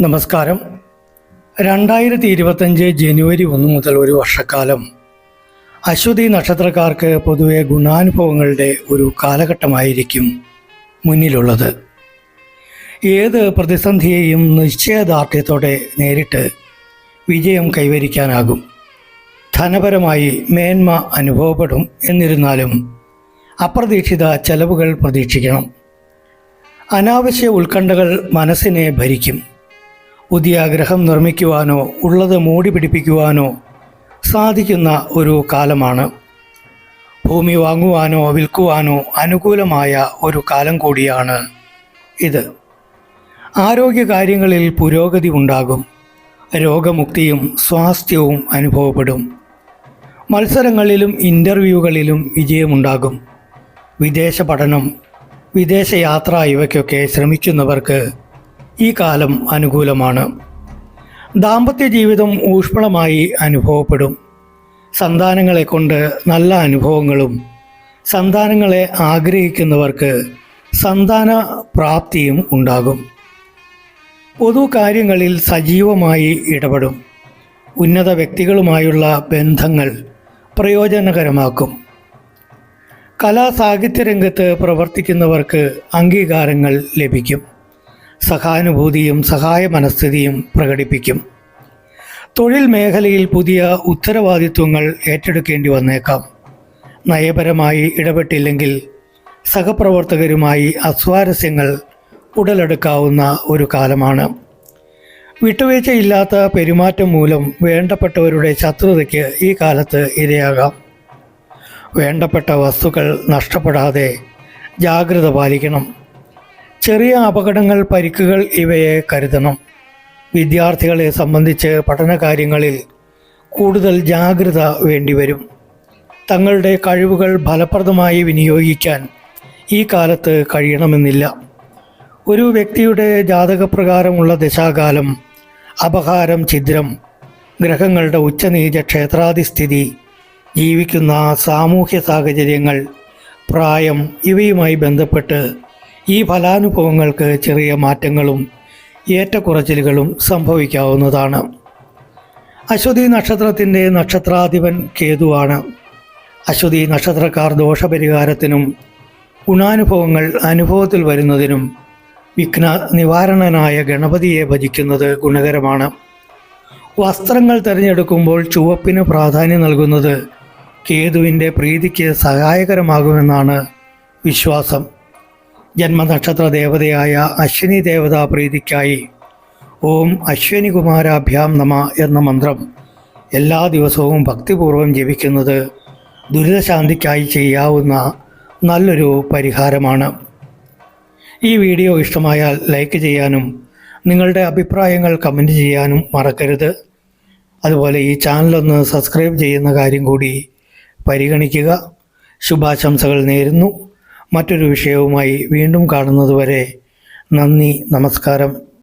നമസ്കാരം. രണ്ടായിരത്തി ഇരുപത്തഞ്ച് ജനുവരി ഒന്ന് മുതൽ ഒരു വർഷക്കാലം അശ്വതി നക്ഷത്രക്കാർക്ക് പൊതുവെ ഗുണാനുഭവങ്ങളുടെ ഒരു കാലഘട്ടമായിരിക്കും മുന്നിലുള്ളത്. ഏത് പ്രതിസന്ധിയെയും നിശ്ചയദാർഢ്യത്തോടെ നേരിട്ട് വിജയം കൈവരിക്കാനാകും. ധനപരമായി മേന്മ അനുഭവപ്പെടും എന്നിരുന്നാലും അപ്രതീക്ഷിത ചെലവുകൾ പ്രതീക്ഷിക്കണം. അനാവശ്യ ഉത്കണ്ഠകൾ മനസ്സിനെ ഭരിക്കും. പുതിയ ഗ്രഹം നിർമ്മിക്കുവാനോ ഉള്ളത് മൂടി പിടിപ്പിക്കുവാനോ സാധിക്കുന്ന ഒരു കാലമാണ്. ഭൂമി വാങ്ങുവാനോ വിൽക്കുവാനോ അനുകൂലമായ ഒരു കാലം കൂടിയാണ് ഇത്. ആരോഗ്യകാര്യങ്ങളിൽ പുരോഗതി ഉണ്ടാകും. രോഗമുക്തിയും സ്വാസ്ഥ്യവും അനുഭവപ്പെടും. മത്സരങ്ങളിലും ഇന്റർവ്യൂകളിലും വിജയമുണ്ടാകും. വിദേശ പഠനം വിദേശയാത്ര ഇവയ്ക്കൊക്കെ ശ്രമിക്കുന്നവർക്ക് ഈ കാലം അനുകൂലമാണ്. ദാമ്പത്യ ജീവിതം ഊഷ്മളമായി അനുഭവപ്പെടും. സന്താനങ്ങളെ കൊണ്ട് നല്ല അനുഭവങ്ങളും സന്താനങ്ങളെ ആഗ്രഹിക്കുന്നവർക്ക് സന്താന പ്രാപ്തിയും ഉണ്ടാകും. പൊതു കാര്യങ്ങളിൽ സജീവമായി ഇടപെടും. ഉന്നത വ്യക്തികളുമായുള്ള ബന്ധങ്ങൾ പ്രയോജനകരമാക്കും. കലാ സാഹിത്യ രംഗത്ത് പ്രവർത്തിക്കുന്നവർക്ക് അംഗീകാരങ്ങൾ ലഭിക്കും. സഹാനുഭൂതിയും സഹായ മനസ്ഥിതിയും പ്രകടിപ്പിക്കും. തൊഴിൽ മേഖലയിൽ പുതിയ ഉത്തരവാദിത്വങ്ങൾ ഏറ്റെടുക്കേണ്ടി വന്നേക്കാം. നയപരമായി ഇടപെട്ടില്ലെങ്കിൽ സഹപ്രവർത്തകരുമായി അസ്വാരസ്യങ്ങൾ ഉടലെടുക്കാവുന്ന ഒരു കാലമാണ്. വിട്ടുവീഴ്ചയില്ലാത്ത പെരുമാറ്റം മൂലം വേണ്ടപ്പെട്ടവരുടെ ശത്രുതയ്ക്ക് ഈ കാലത്ത് ഇരയാകാം. വേണ്ടപ്പെട്ട വസ്തുക്കൾ നഷ്ടപ്പെടാതെ ജാഗ്രത പാലിക്കണം. ചെറിയ അപകടങ്ങൾ പരിക്കുകൾ ഇവയെ കരുതണം. വിദ്യാർത്ഥികളെ സംബന്ധിച്ച് പഠനകാര്യങ്ങളിൽ കൂടുതൽ ജാഗ്രത വേണ്ടിവരും. തങ്ങളുടെ കഴിവുകൾ ഫലപ്രദമായി വിനിയോഗിക്കാൻ ഈ കാലത്ത് കഴിയണമെന്നില്ല. ഒരു വ്യക്തിയുടെ ജാതകപ്രകാരമുള്ള ദശാകാലം അപഹാരം ഛിദ്രം ഗ്രഹങ്ങളുടെ ഉച്ചനീച ക്ഷേത്രാധിസ്ഥിതി ജീവിക്കുന്ന സാമൂഹ്യ സാഹചര്യങ്ങൾ പ്രായം ഇവയുമായി ബന്ധപ്പെട്ട് ഈ ഫലാനുഭവങ്ങൾക്ക് ചെറിയ മാറ്റങ്ങളും ഏറ്റക്കുറച്ചിലുകളും സംഭവിക്കാവുന്നതാണ്. അശ്വതി നക്ഷത്രത്തിന്റെ നക്ഷത്രാധിപൻ കേതുവാണ്. അശ്വതി നക്ഷത്രക്കാർ ദോഷപരിഹാരത്തിനും ഗുണാനുഭവങ്ങൾ അനുഭവത്തിൽ വരുന്നതിനും വിഘ്ന നിവാരണനായ ഗണപതിയെ ഭജിക്കുന്നത് ഗുണകരമാണ്. വസ്ത്രങ്ങൾ തിരഞ്ഞെടുക്കുമ്പോൾ ചുവപ്പിന് പ്രാധാന്യം നൽകുന്നത് കേതുവിന്റെ പ്രീതിക്ക് സഹായകരമാകുമെന്നാണ് വിശ്വാസം. ജന്മനക്ഷത്ര ദേവതയായ അശ്വിനി ദേവതാ പ്രീതിക്കായി ഓം അശ്വിനി കുമാരാഭ്യാം നമ എന്ന മന്ത്രം എല്ലാ ദിവസവും ഭക്തിപൂർവം ജപിക്കുന്നത് ദുരിതശാന്തിക്കായി ചെയ്യാവുന്ന നല്ലൊരു പരിഹാരമാണ്. ഈ വീഡിയോ ഇഷ്ടമായാൽ ലൈക്ക് ചെയ്യാനും നിങ്ങളുടെ അഭിപ്രായങ്ങൾ കമന്റ് ചെയ്യാനും മറക്കരുത്. അതുപോലെ ഈ ചാനലൊന്ന് സബ്സ്ക്രൈബ് ചെയ്യുന്ന കാര്യം കൂടി പരിഗണിക്കുക. ശുഭാശംസകൾ നേരുന്നു. മറ്റൊരു വിഷയവുമായി വീണ്ടും കാണുന്നതുവരെ നന്ദി നമസ്കാരം.